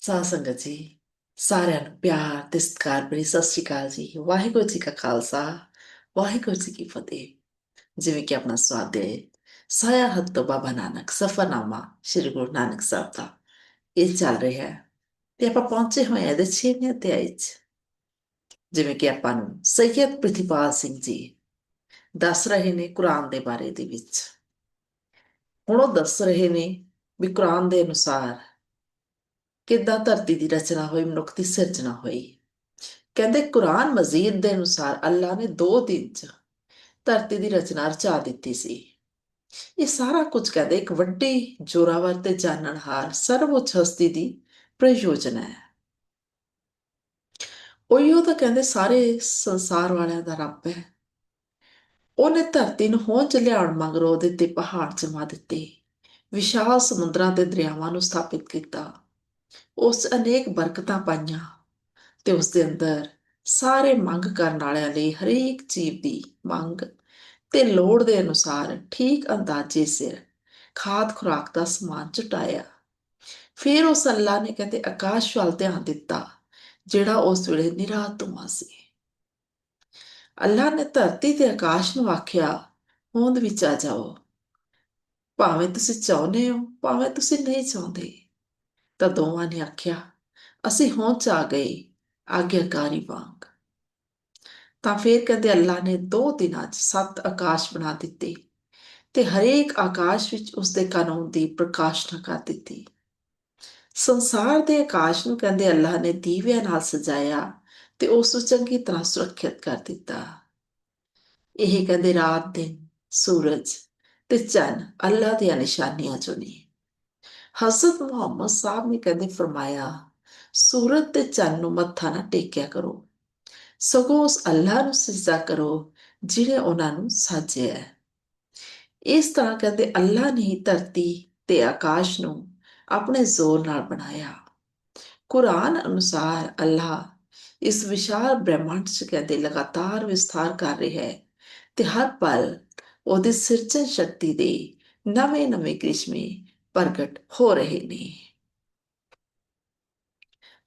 ਸਾਧ ਸੰਗਤ ਜੀ, ਸਾਰਿਆਂ ਨੂੰ ਪਿਆਰ ਤੇ ਸਤਿਕਾਰ ਭਰੀ ਸਤਿ ਸ਼੍ਰੀ ਅਕਾਲ ਜੀ। ਵਾਹਿਗੁਰੂ ਜੀ ਕਾ ਖਾਲਸਾ, ਵਾਹਿਗੁਰੂ ਜੀ ਕੀ ਫਤਿਹ। ਜਿਵੇਂ ਕਿ ਆਪਣਾ ਸਵਾਦ ਹੈ। ਸਾਇਆ ਹੱਥ ਤੋਂ ਬਾਬਾ ਨਾਨਕ, ਸਫਰਨਾਮਾ ਸ੍ਰੀ ਗੁਰੂ ਨਾਨਕ ਸਾਹਿਬ ਦਾ। ਇਹ ਚੱਲ ਰਿਹਾ ਹੈ ਤੇ ਆਪਾਂ ਪਹੁੰਚੇ ਹੋਏ ਹਾਂ ਇਹਦੇ 6ਵੇਂ ਅਧਿਆਇ 'ਚ। ਜਿਵੇਂ ਕਿ ਆਪਾਂ ਨੂੰ ਸੈਯਦ ਪ੍ਰਿਥੀਪਾਲ ਸਿੰਘ ਜੀ ਦੱਸ ਰਹੇ ਨੇ ਕੁਰਾਨ ਦੇ ਬਾਰੇ ਦੇ ਵਿੱਚ। ਹੁਣ ਉਹ ਦੱਸ ਰਹੇ ਨੇ ਵੀ ਕੁਰਾਨ ਦੇ ਅਨੁਸਾਰ ਕਿੱਦਾਂ ਧਰਤੀ ਦੀ ਰਚਨਾ ਹੋਈ, ਮਨੁੱਖ ਦੀ ਸਿਰਜਣਾ ਹੋਈ। ਕਹਿੰਦੇ ਕੁਰਾਨ ਮਜੀਦ ਦੇ ਅਨੁਸਾਰ ਅੱਲਾ ਨੇ ਦੋ ਦਿਨ ਚ ਧਰਤੀ ਦੀ ਰਚਨਾ ਰਚਾ ਦਿੱਤੀ ਸੀ। ਇਹ ਸਾਰਾ ਕੁਝ ਕਹਿੰਦੇ ਇੱਕ ਵੱਡੀ ਜੋਰਾਵਰ ਤੇ ਜਾਣਨਹਾਰ ਸਰਵਉੱਚ ਹਸਤੀ ਦੀ ਪ੍ਰਯੋਜਨਾ ਹੈ। ਉਹੀ ਤਾਂ ਕਹਿੰਦੇ ਸਾਰੇ ਸੰਸਾਰ ਵਾਲਿਆਂ ਦਾ ਰੱਬ ਹੈ। ਉਹਨੇ ਧਰਤੀ ਨੂੰ ਹੋਂਚ ਲਿਆਉਣ ਮਗਰੋਂ ਉਹਦੇ ਤੇ ਪਹਾੜ ਜਮਾ ਦਿੱਤੇ, ਵਿਸ਼ਾਲ ਸਮੁੰਦਰਾਂ ਤੇ ਦਰਿਆਵਾਂ ਨੂੰ ਸਥਾਪਿਤ ਕੀਤਾ। ਉਸ ਅਨੇਕ ਬਰਕਤਾਂ ਪਾਈਆਂ ਤੇ ਉਸ ਦੇ ਅੰਦਰ ਸਾਰੇ ਮੰਗ ਕਰਨ ਵਾਲਿਆਂ ਲਈ ਹਰੇਕ ਜੀਵ ਦੀ ਮੰਗ ਤੇ ਲੋੜ ਦੇ ਅਨੁਸਾਰ ਠੀਕ ਅੰਦਾਜ਼ੇ ਸਿਰ ਖਾਦ ਖੁਰਾਕ ਦਾ ਸਮਾਨ ਚਟਾਇਆ। ਫਿਰ ਉਸ ਅੱਲਾ ਨੇ ਕਹਿੰਦੇ, ਆਕਾਸ਼ ਵੱਲ ਧਿਆਨ ਦਿੱਤਾ, ਜਿਹੜਾ ਉਸ ਵੇਲੇ ਨਿਰਾਤ ਧੂਆਂ ਸੀ। ਅੱਲਾ ਨੇ ਧਰਤੀ ਤੇ ਆਕਾਸ਼ ਨੂੰ ਆਖਿਆ, ਹੋਂਦ ਵਿੱਚ ਆ ਜਾਓ। ਭਾਵੇਂ ਤੁਸੀਂ ਚਾਹੁੰਦੇ ਹੋ, ਭਾਵੇਂ ਤੁਸੀਂ ਨਹੀਂ ਚਾਹੁੰਦੇ। ਤਾਂ ਦੋਵਾਂ ਨੇ ਆਖਿਆ, ਅਸੀਂ ਹੋਂਚ ਆ ਗਏ ਆਗਿਆਕਾਰੀ ਵਾਂਗ। ਤਾਂ ਫਿਰ ਕਹਿੰਦੇ, ਅੱਲਾ ਨੇ ਦੋ ਦਿਨਾਂ 'ਚ ਸੱਤ ਆਕਾਸ਼ ਬਣਾ ਦਿੱਤੇ ਤੇ ਹਰੇਕ ਆਕਾਸ਼ ਵਿੱਚ ਉਸ ਦੇ ਕਾਨੂੰਨ ਦੀ ਪ੍ਰਕਾਸ਼ਨਾ ਕਰ ਦਿੱਤੀ। ਸੰਸਾਰ ਦੇ ਆਕਾਸ਼ ਨੂੰ ਕਹਿੰਦੇ, ਅੱਲਾ ਨੇ ਦੀਵਿਆਂ ਨਾਲ ਸਜਾਇਆ ਤੇ ਉਸ ਨੂੰ ਚੰਗੀ ਤਰ੍ਹਾਂ ਸੁਰੱਖਿਅਤ ਕਰ ਦਿੱਤਾ। ਇਹ ਕਹਿੰਦੇ ਰਾਤ, ਦਿਨ, ਸੂਰਜ ਤੇ ਚੰਨ ਅੱਲਾ ਦੀਆਂ ਨਿਸ਼ਾਨੀਆਂ ਚੋਂ ਨੇ ਹਜ਼ਰਤ ਮੁਹੰਮਦ ਸਾਹਿਬ ਨੇ ਕਹਿੰਦੇ ਫਰਮਾਇਆ, ਸੂਰਤ ਤੇ ਚੰਨ ਨੂੰ ਮੱਥਾ ਨਾ ਟੇਕਿਆ ਕਰੋ। ਸਗੋਂ ਉਸ ਅੱਲਾ ਨੂੰ ਸਜਦਾ ਕਰੋ ਜਿਹਨੇ ਉਹਨਾਂ ਨੂੰ ਸਾਜਿਆ ਹੈ। ਇਸ ਤਰ੍ਹਾਂ ਕਹਿੰਦੇ ਅੱਲਾ ਨੇ ਧਰਤੀ ਤੇ ਆਕਾਸ਼ ਨੂੰ ਆਪਣੇ ਜ਼ੋਰ ਨਾਲ ਬਣਾਇਆ। ਕੁਰਾਨ ਅਨੁਸਾਰ ਅੱਲਾਹ ਇਸ ਵਿਸ਼ਾਲ ਬ੍ਰਹਿਮੰਡ 'ਚ ਕਹਿੰਦੇ ਲਗਾਤਾਰ ਵਿਸਥਾਰ ਕਰ ਰਿਹਾ ਹੈ ਤੇ ਹਰ ਪਲ ਉਹਦੀ ਸਿਰਜਣ ਸ਼ਕਤੀ ਦੇ ਨਵੇਂ-ਨਵੇਂ ਕ੍ਰਿਸ਼ਮੇ ਪ੍ਰਗਟ ਹੋ ਰਹੇ ਨੇ।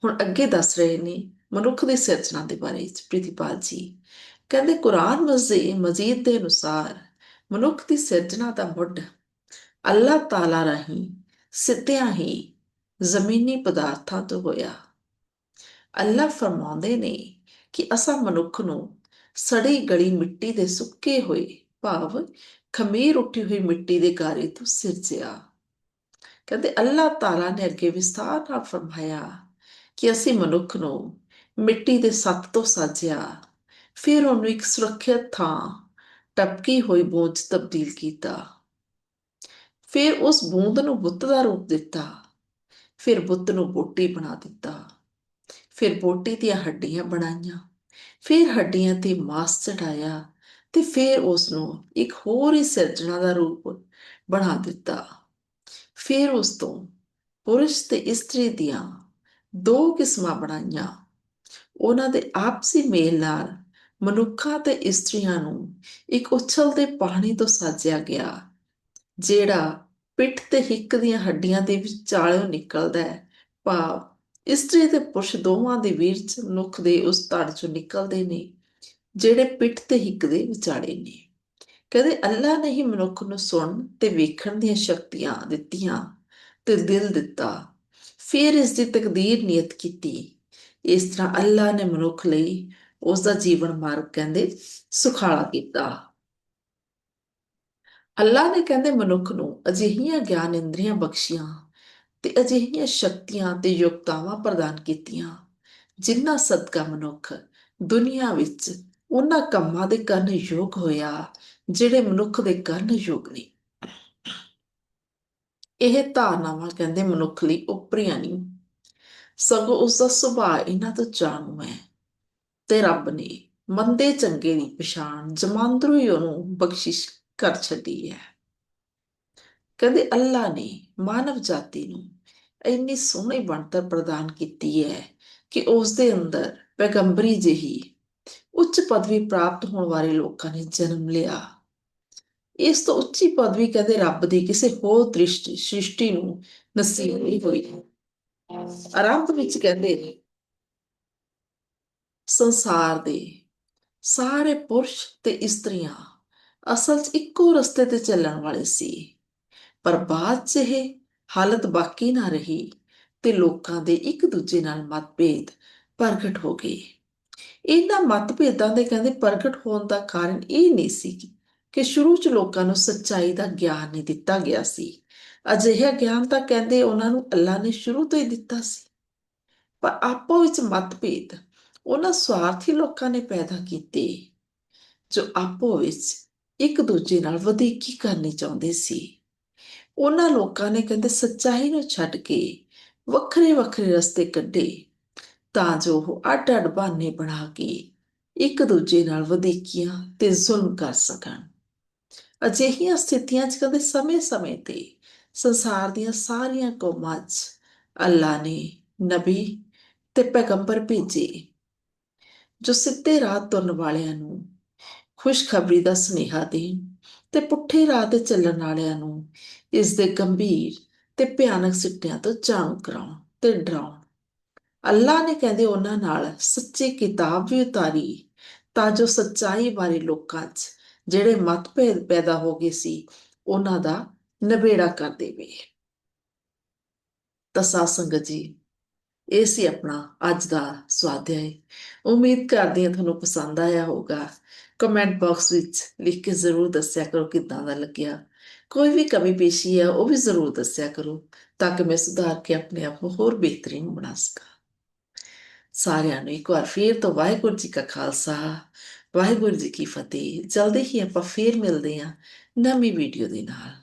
ਹੁਣ ਅੱਗੇ ਦੱਸ ਰਹੇ ਨੇ ਮਨੁੱਖ ਦੀ ਸਿਰਜਣਾ ਦੇ ਬਾਰੇ ਵਿੱਚ ਪ੍ਰਿਤੀਪਾਲ ਜੀ। ਕਹਿੰਦੇ ਕੁਰਾਨ ਮਜੀਦ ਦੇ ਅਨੁਸਾਰ ਮਨੁੱਖ ਦੀ ਸਿਰਜਣਾ ਦਾ ਮੁੱਢ ਅੱਲਾਹ ਤਾਲਾ ਰਾਹੀਂ ਸਿੱਧਿਆਂ ਹੀ ਜ਼ਮੀਨੀ ਪਦਾਰਥਾਂ ਤੋਂ ਹੋਇਆ। ਅੱਲਾਹ ਫਰਮਾਉਂਦੇ ਨੇ ਕਿ ਅਸਾਂ ਮਨੁੱਖ ਨੂੰ ਸੜੀ ਗਲੀ ਮਿੱਟੀ ਦੇ ਸੁੱਕੇ ਹੋਏ ਭਾਵ ਖਮੀਰ ਉੱਠੀ ਹੋਈ ਮਿੱਟੀ ਦੇ ਗਾਰੇ ਤੋਂ ਸਿਰਜਿਆ। ਕਹਿੰਦੇ ਅੱਲਾਹ ਤਾਲਾ ਨੇ ਅੱਗੇ ਵਿਸਤਾਰ ਨਾਲ ਫਰਮਾਇਆ ਕਿ ਅਸੀਂ ਮਨੁੱਖ ਨੂੰ ਮਿੱਟੀ ਦੇ ਸੱਤ ਤੋਂ ਸਾਜਿਆ, ਫਿਰ ਉਹਨੂੰ ਇੱਕ ਸੁਰੱਖਿਅਤ ਥਾਂ ਟਪਕੀ ਹੋਈ ਬੂੰਦ ਤਬਦੀਲ ਕੀਤਾ। ਫਿਰ ਉਸ ਬੂੰਦ ਨੂੰ ਬੁੱਤ ਦਾ ਰੂਪ ਦਿੱਤਾ। ਫਿਰ ਬੁੱਤ ਨੂੰ ਬੋਟੀ ਬਣਾ ਦਿੱਤਾ। ਫਿਰ ਬੋਟੀ ਦੀਆਂ ਹੱਡੀਆਂ ਬਣਾਈਆਂ। ਫਿਰ ਹੱਡੀਆਂ ਤੇ ਮਾਸ ਚੜਾਇਆ ਤੇ ਫਿਰ ਉਸ ਨੂੰ ਇੱਕ ਹੋਰ ਹੀ ਸਿਰਜਣਾ ਦਾ ਰੂਪ ਬਣਾ ਦਿੱਤਾ। ਫਿਰ ਉਸ ਤੋਂ ਪੁਰਸ਼ ਤੇ ਇਸਤਰੀ ਦੀਆਂ ਦੋ ਕਿਸਮਾਂ ਬਣਾਈਆਂ। ਉਹਨਾਂ ਦੇ ਆਪਸੀ ਮੇਲ ਨਾਲ ਮਨੁੱਖਾਂ ਤੇ ਇਸਤਰੀਆਂ ਨੂੰ ਇੱਕ ਉਛਲਦੇ ਪਾਣੀ ਤੋਂ ਸਾਜਿਆ ਗਿਆ, ਜਿਹੜਾ ਪਿੱਠ ਤੇ ਹਿੱਕ ਦੀਆਂ ਹੱਡੀਆਂ ਦੇ ਵਿਚਾਲਿਓਂ ਨਿਕਲਦਾ ਹੈ। ਭਾਵ ਇਸਤਰੀ ਤੇ ਪੁਰਸ਼ ਦੋਵਾਂ ਦੇ ਵੀਰਜ ਮਨੁੱਖ ਦੇ ਉਸ ਧੜ ਚੋਂ ਨਿਕਲਦੇ ਨੇ, ਜਿਹੜੇ ਪਿੱਠ ਤੇ ਹਿੱਕ ਦੇ ਵਿਚਾਲੇ ਨੇ। ਕਹਿੰਦੇ ਅੱਲਾ ਨੇ ਹੀ ਮਨੁੱਖ ਨੂੰ ਸੁਣਨ ਤੇ ਵੇਖਣ ਦੀਆਂ ਸ਼ਕਤੀਆਂ ਦਿੱਤੀਆਂ ਤੇ ਦਿਲ ਦਿੱਤਾ। ਫਿਰ ਇਸ ਦੀ ਤਕਦੀਰ ਨਿਯਤ ਕੀਤੀ। ਇਸ ਤਰ੍ਹਾਂ ਅੱਲਾ ਨੇ ਮਨੁੱਖ ਲਈ ਉਸ ਦਾ ਜੀਵਨ ਮਾਰਗ ਕਹਿੰਦੇ ਸੁਖਾਲਾ ਕੀਤਾ। ਅੱਲਾ ਨੇ ਕਹਿੰਦੇ ਮਨੁੱਖ ਨੂੰ ਅਜਿਹੀਆਂ ਗਿਆਨ ਇੰਦਰੀਆਂ ਬਖਸ਼ੀਆਂ ਤੇ ਅਜਿਹੀਆਂ ਸ਼ਕਤੀਆਂ ਤੇ ਯੋਗਤਾਵਾਂ ਪ੍ਰਦਾਨ ਕੀਤੀਆਂ ਜਿਨ੍ਹਾਂ ਸਦਕਾ ਮਨੁੱਖ ਦੁਨੀਆ ਵਿੱਚ ਉਹਨਾਂ ਕੰਮਾਂ ਦੇ ਕਰਨ ਯੋਗ ਹੋਇਆ, ਜਿਹੜੇ ਮਨੁੱਖ ਦੇ ਕਰਨ ਯੋਗ ਨਹੀਂ ਇਹ ਧਾਰਨਾਵਾਂ ਕਹਿੰਦੇ ਮਨੁੱਖ ਲਈ ਉਪਰੀਆਂ ਨਹੀਂ। ਸਗੋਂ ਉਸ ਦਾ ਸੁਭਾਅ ਇਹਨਾਂ ਤੋਂ ਜਾਣੂ ਹੈ ਤੇ ਰੱਬ ਨੇ ਮੰਦੇ ਚੰਗੇ ਦੀ ਪਛਾਣ ਜਮਾਂਦਰੂ ਹੀ ਉਹਨੂੰ ਬਖਸ਼ਿਸ਼ ਕਰ ਛੱਡੀ ਹੈ। ਕਹਿੰਦੇ ਅੱਲਾ ਨੇ ਮਾਨਵ ਜਾਤੀ ਨੂੰ ਇੰਨੀ ਸੋਹਣੀ ਬਣਤਰ ਪ੍ਰਦਾਨ ਕੀਤੀ ਹੈ ਕਿ ਉਸ ਦੇ ਅੰਦਰ ਪੈਗੰਬਰੀ ਜਿਹੀ ਉੱਚ ਪਦਵੀ ਪ੍ਰਾਪਤ ਹੋਣ ਵਾਲੇ ਲੋਕਾਂ ਨੇ ਜਨਮ ਲਿਆ। ਇਸ ਤੋਂ ਉੱਚੀ ਪਦਵੀ ਕਦੇ ਰੱਬ ਦੀ ਕਿਸੇ ਹੋਰ ਦ੍ਰਿਸ਼ਟੀ, ਸ੍ਰਿਸ਼ਟੀ ਨੂੰ ਨਸੀਬ ਨਹੀਂ ਹੋਈ। ਆਰੰਭ ਵਿੱਚ ਕਹਿੰਦੇ ਸੰਸਾਰ ਦੇ ਸਾਰੇ ਪੁਰਸ਼ ਤੇ ਇਸਤਰੀਆਂ ਅਸਲ 'ਚ ਇੱਕੋ ਰਸਤੇ ਤੇ ਚੱਲਣ ਵਾਲੇ ਸੀ। ਪਰ ਬਾਅਦ 'ਚ ਇਹ ਹਾਲਤ ਬਾਕੀ ਨਾ ਰਹੀ ਤੇ ਲੋਕਾਂ ਦੇ ਇੱਕ ਦੂਜੇ ਨਾਲ ਮਤਭੇਦ ਪ੍ਰਗਟ ਹੋ ਗਏ। ਇਹਨਾਂ ਮਤਭੇਦਾਂ ਦੇ ਕਹਿੰਦੇ ਪ੍ਰਗਟ ਹੋਣ ਦਾ ਕਾਰਨ ਇਹ ਨਹੀਂ ਸੀ ਕਿ ਸ਼ੁਰੂ 'ਚ ਲੋਕਾਂ ਨੂੰ ਸੱਚਾਈ ਦਾ ਗਿਆਨ ਨਹੀਂ ਦਿੱਤਾ ਗਿਆ ਸੀ। ਅਜਿਹਾ ਗਿਆਨ ਤਾਂ ਕਹਿੰਦੇ ਉਹਨਾਂ ਨੂੰ ਅੱਲਾ ਨੇ ਸ਼ੁਰੂ ਤੋਂ ਹੀ ਦਿੱਤਾ ਸੀ। ਪਰ ਆਪੋ ਵਿੱਚ ਮਤਭੇਦ ਉਹਨਾਂ ਸਵਾਰਥੀ ਲੋਕਾਂ ਨੇ ਪੈਦਾ ਕੀਤੇ, ਜੋ ਆਪੋ ਵਿੱਚ ਇੱਕ ਦੂਜੇ ਨਾਲ ਵਧੀਕੀ ਕਰਨੀ ਚਾਹੁੰਦੇ ਸੀ। ਉਹਨਾਂ ਲੋਕਾਂ ਨੇ ਕਹਿੰਦੇ ਸੱਚਾਈ ਨੂੰ ਛੱਡ ਕੇ ਵੱਖਰੇ ਵੱਖਰੇ ਰਸਤੇ ਕੱਢੇ। ਤਾਂ ਜੋ ਉਹ ਅੱਡ ਅੱਡ ਬਹਾਨੇ ਬਣਾ ਕੇ ਇੱਕ ਦੂਜੇ ਨਾਲ ਵਧੀਕੀਆਂ ਤੇ ਜ਼ੁਲਮ ਕਰ ਸਕਣ। ਅਜਿਹੀਆਂ ਸਥਿਤੀਆਂ 'ਚ ਕਦੇ ਸਮੇਂ-ਸਮੇਂ ਤੇ ਸੰਸਾਰ ਦੀਆਂ ਸਾਰੀਆਂ ਕੌਮਾਂ 'ਚ ਅੱਲਾ ਨੇ, ਨਬੀ ਤੇ ਪੈਗੰਬਰ ਭੇਜੇ, ਜੋ ਸਿੱਧੇ ਰਾਹ ਤੁਰਨ ਵਾਲਿਆਂ ਨੂੰ ਖੁਸ਼ਖਬਰੀ ਦਾ ਸੁਨੇਹਾ ਦੇਣ ਤੇ ਪੁੱਠੇ ਰਾਹ ਤੇ ਚੱਲਣ ਵਾਲਿਆਂ ਨੂੰ ਇਸ ਦੇ ਗੰਭੀਰ ਤੇ ਭਿਆਨਕ ਸਿੱਟਿਆਂ ਤੋਂ ਜਾਣੂ ਕਰਾਉਣ ਤੇ ਡਰਾਉਣ। ਅੱਲਾ ਨੇ ਕਹਿੰਦੇ ਉਹਨਾਂ ਨਾਲ, ਸੱਚੀ ਕਿਤਾਬ ਵੀ ਉਤਾਰੀ, ਤਾਂ ਜੋ ਸੱਚਾਈ ਬਾਰੇ ਲੋਕਾਂ 'ਚ ਜਿਹੜੇ ਮਤਭੇਦ ਪੈਦਾ ਹੋ ਗਏ ਸੀ, ਉਹਨਾਂ ਦਾ ਨਵੇੜਾ ਕਰ ਦੇਵੇ। ਤਾਂ ਸਾਧ ਸੰਗਤ ਜੀ, ਇਹ ਸੀ ਆਪਣਾ ਅੱਜ ਦਾ ਸਵਾਧਿਆਇ ਉਮੀਦ ਕਰਦੇ ਹਾਂ ਤੁਹਾਨੂੰ ਪਸੰਦ ਆਇਆ ਹੋਊਗਾ। ਕਮੈਂਟ ਬਾਕਸ ਵਿੱਚ ਲਿਖ ਕੇ ਜ਼ਰੂਰ ਦੱਸਿਆ ਕਰੋ ਕਿਦਾਂ ਦਾ ਲੱਗਿਆ। ਕੋਈ ਵੀ ਕਮੀ ਪੇਸ਼ੀ ਹੈ, ਉਹ ਵੀ ਜ਼ਰੂਰ ਦੱਸਿਆ ਕਰੋ, ਤਾਂ ਕਿ ਮੈਂ ਸੁਧਾਰ ਕੇ ਆਪਣੇ ਆਪ ਨੂੰ ਹੋਰ ਬਿਹਤਰੀਨ ਬਣਾ ਸਕਾਂ। ਸਾਰਿਆਂ ਨੂੰ ਇੱਕ ਵਾਰ ਫੇਰ ਤੋਂ ਵਾਹਿਗੁਰੂ ਜੀ ਕਾ ਖਾਲਸਾ, ਵਾਹਿਗੁਰੂ ਜੀ ਕੀ ਫਤਿਹ। ਜਲਦੀ ਹੀ ਆਪਾਂ ਫੇਰ ਮਿਲਦੇ ਹਾਂ ਨਵੀਂ ਵੀਡੀਓ ਦੇ ਨਾਲ।